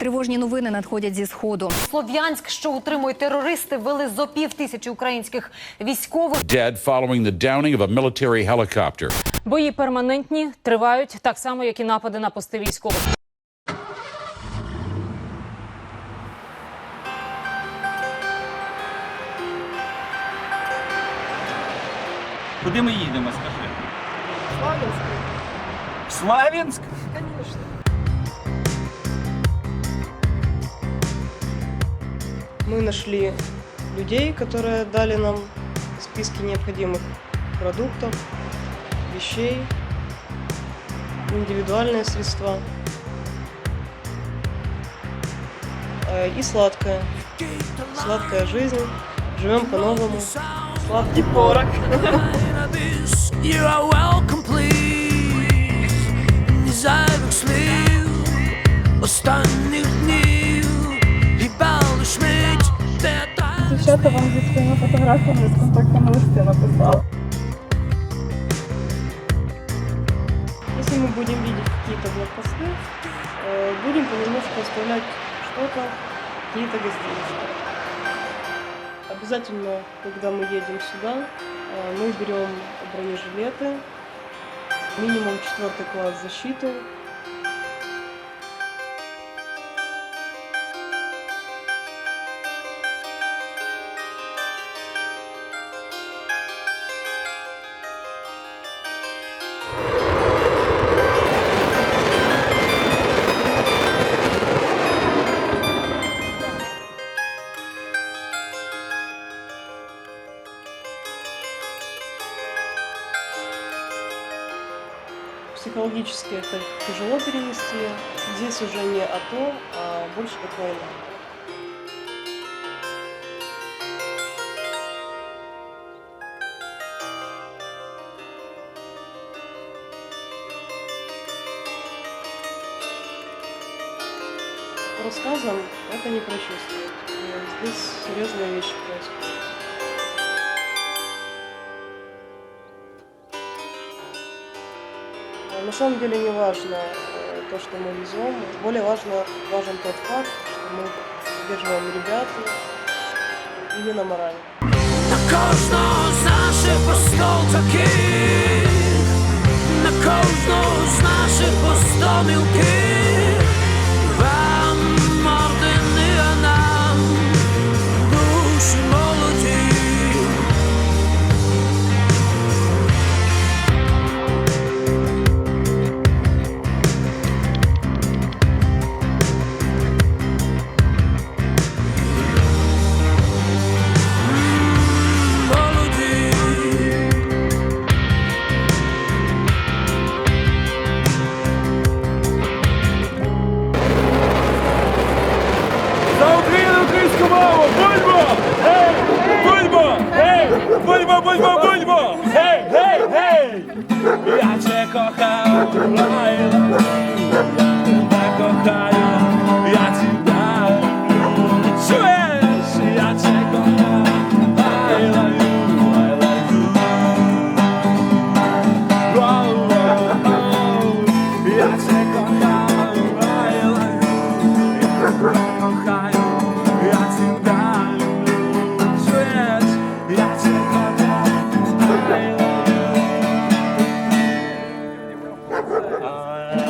Тривожні новини надходять зі сходу. Слов'янськ, що утримують терористи, вели зо пів тисячі українських військових. dead following the downing of a military helicopter. Бої перманентні тривають так само, як і напади на пости військових. Куди ми їдемо, скажи? Славянськ. Славянськ? Мы нашли людей, которые дали нам списки необходимых продуктов, вещей, индивидуальные средства Э, и сладкое. Сладкая жизнь. Живем по-новому. Сладкий порох. You are welcome, please. Ні зайвих слів, Дівчата вам зі своїми фотографіями з контактами листи написали. Если мы будем видеть какие-то блокпосты, э, будем понемножку оставлять что-то, какие-то гостиницы. Обязательно, когда мы едем сюда, э, мы берем бронежилеты, минимум четвертый класс защиты, Психологически это тяжело перенести. Здесь уже не АТО, а больше как война. По рассказам это не прочувствовать. Э, Здесь серьезные вещи происходят. На самом деле не важно э, то, что мы везем. Более важно, важен тот факт, что мы поддерживаем ребят именно морально. на кожного з наших постов таких, на кожного з наших постомілків, bravo, Bulbo! Hey, Bulbo! Hey, Bulbo, Bulbo, Bulbo! Hey, hey, hey! Ja cię kocham, Laila, ja kocham, ja Ei! Ei! Ei! ja cię kocham, I love you, I love you. Wow, wow.